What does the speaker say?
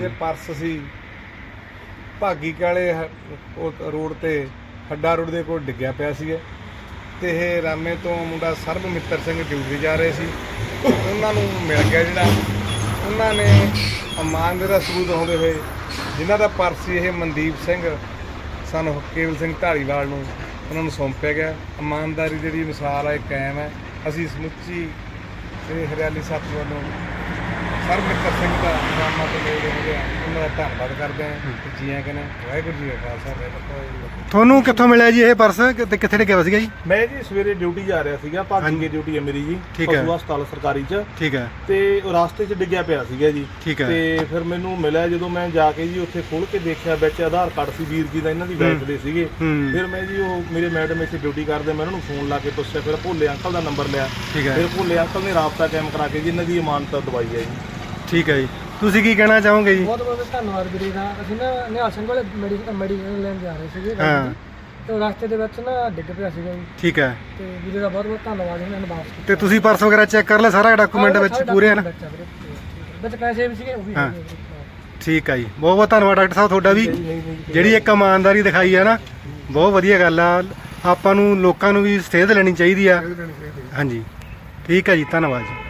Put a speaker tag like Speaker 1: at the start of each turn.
Speaker 1: ਤੇ ਪਰਸ ਸੀ ਭਾਗੀ ਕਾਲੇ ਹ- ਉਹ ਰੋਡ ਤੇ ਹੱਡਾ ਰੋਡ ਦੇ ਕੋਲ ਡਿੱਗਿਆ ਪਿਆ ਸੀ ਤੇ ਇਹ ਰਾਮੇ ਤੋਂ ਮੁੰਡਾ ਸਰਬ ਮਿੱਤਰ ਸਿੰਘ ਡਿਊਟੀ ਜਾ ਰਹੇ ਸੀ। ਉਹਨਾਂ ਨੂੰ ਮਿਲ ਗਿਆ ਜਿਹੜਾ ਉਹਨਾਂ ਨੇ ਇਮਾਨਦਾਰੀ ਦਾ ਸਬੂਤ ਹੁੰਦੇ ਹੋਏ ਜਿਨ੍ਹਾਂ ਦਾ ਪਰਸ ਸੀ ਇਹ ਮਨਦੀਪ ਸਿੰਘ ਸਾਨੂੰ ਕੇਵਲ ਸਿੰਘ ਢਾਲੀਵਾਲ ਨੂੰ ਉਹਨਾਂ ਨੂੰ ਸੌਂਪਿਆ ਗਿਆ। ਇਮਾਨਦਾਰੀ ਜਿਹੜੀ ਮਿਸਾਲ ਹੈ ਕਾਇਮ ਹੈ। ਅਸੀਂ ਸਮੁੱਚੀ ਇਹ ਹਰਿਆਲੀ ਸਾਥੀ ਵੱਲੋਂ ਸਰ ਮਿੱਤਰ ਸਿੰਘ ਦਾ ਨਾਮਾ ਤੋਂ ਨੇੜੇ ਹੋ ਗਿਆ ਉਹਨਾਂ ਦਾ ਧੰਨਵਾਦ ਕਰਦੇ ਹਾਂ ਤੇ ਜੀਆਂ ਕਹਿੰਦੇ ਵਾਹਿਗੁਰੂ ਜੀ ਕਾ ਖਾਲਸਾ ਵਾਹਿਗੁਰੂ ਜੀ ਕੀ ਫਤਿਹ।
Speaker 2: ਤੁਹਾਨੂੰ ਕਿੱਥੋਂ ਮਿਲਿਆ ਜੀ ਇਹ ਪਰਸ ਤੇ ਕਿੱਥੇ ਡਿੱਗਿਆ ਹੋਇਆ ਸੀਗਾ ਜੀ
Speaker 3: ਮੈਂ ਜੀ ਸਵੇਰੇ ਡਿਊਟੀ ਜਾ ਰਿਹਾ ਸੀਗਾ ਭਾਗੀ। ਦੀ ਡਿਊਟੀ ਹੈ ਮੇਰੀ ਜੀ
Speaker 2: ਠੀਕ ਹੈ।
Speaker 3: ਪਸ਼ੂ ਹਸਪਤਾਲ ਸਰਕਾਰੀ ਚ
Speaker 2: ਠੀਕ ਹੈ
Speaker 3: ਤੇ ਉਹ ਰਾਸਤੇ 'ਚ ਡਿੱਗਿਆ ਪਿਆ ਸੀਗਾ ਜੀ
Speaker 2: ਠੀਕ ਹੈ।
Speaker 3: ਤੇ ਫਿਰ ਮੈਨੂੰ ਮਿਲਿਆ ਜਦੋਂ ਮੈਂ ਜਾ ਕੇ ਜੀ ਉੱਥੇ ਖੋਲ ਕੇ ਦੇਖਿਆ ਵਿੱਚ ਆਧਾਰ ਕਾਰਡ ਸੀ ਵੀਰ ਜੀ ਦਾ ਇਹਨਾਂ ਦੀ ਵਾਈਫ ਦੇ ਸੀਗੇ
Speaker 2: ਹੂੰ।
Speaker 3: ਫਿਰ ਮੈਂ ਜੀ ਉਹ ਮੇਰੇ ਮੈਡਮ ਇੱਥੇ ਡਿਊਟੀ ਕਰਦੇ ਮੈਂ ਉਹਨਾਂ ਨੂੰ ਫੋਨ ਲਾ ਕੇ ਪੁੱਛਿਆ ਫਿਰ ਭੋਲੇ ਅੰਕਲ ਦਾ ਨੰਬਰ ਲਿਆ
Speaker 2: ਠੀਕ ਹੈ।
Speaker 3: ਫਿਰ ਭੋਲੇ ਅੰਕਲ ਨੇ ਰਾਬਤਾ ਕਾਇਮ ਕਰਾ ਕੇ ਜੀ ਇਹਨਾਂ ਦੀ ਇਮਾਨਤ ਦਵਾਈ ਹੈ ਜੀ
Speaker 2: ਠੀਕ ਹੈ ਜੀ। ਤੁਸੀਂ ਕੀ ਕਹਿਣਾ ਚਾਹੋਗੇ ਜੀ?
Speaker 4: ਬਹੁਤ ਬਹੁਤ ਧੰਨਵਾਦ ਵੀਰੇ ਦਾ। ਅਸੀਂ ਨਾ ਨਿਹਾਲ ਸਿੰਘ ਕੋਲੇ ਮੈਡੀਸਨ ਮੈਡੀਸਨ ਲੈਣ ਜਾ ਰਹੇ ਸੀਗੇ
Speaker 2: ਹਾਂ।
Speaker 4: ਤੇ। ਰਸਤੇ ਦੇ ਵਿੱਚ ਨਾ ਡਿੱਗ ਪਿਆ ਸੀਗਾ ਜੀ।
Speaker 2: ਠੀਕ ਹੈ।
Speaker 4: ਤੇ ਵੀਰੇ ਦਾ ਬਹੁਤ ਬਹੁਤ ਧੰਨਵਾਦ ਇਹਨਾਂ ਨੇ ਵਾਪਸ
Speaker 2: ਤੇ ਤੁਸੀਂ ਪਰਸ ਵਗੈਰਾ ਚੈੱਕ ਕਰ ਲਿਆ ਸਾਰਾ ਡਾਕੂਮੈਂਟ ਵਿੱਚ ਪੂਰੇ ਹਨ?
Speaker 4: ਵਿੱਚ ਪੈਸੇ ਵੀ ਸੀਗੇ ਉਹ ਵੀ।
Speaker 2: ਠੀਕ ਹੈ ਜੀ। ਬਹੁਤ ਬਹੁਤ ਧੰਨਵਾਦ ਡਾਕਟਰ ਸਾਹਿਬ ਤੁਹਾਡਾ ਵੀ। ਜਿਹੜੀ ਇੱਕ ਇਮਾਨਦਾਰੀ ਦਿਖਾਈ ਹੈ ਨਾ ਬਹੁਤ ਵਧੀਆ ਗੱਲ ਆ। ਆਪਾਂ ਨੂੰ ਲੋਕਾਂ ਨੂੰ ਵੀ ਸੇਧ ਲੈਣੀ ਚਾਹੀਦੀ ਆ। ਹਾਂਜੀ। ਠੀਕ ਹੈ ਜੀ ਧੰਨਵਾਦ ਜੀ।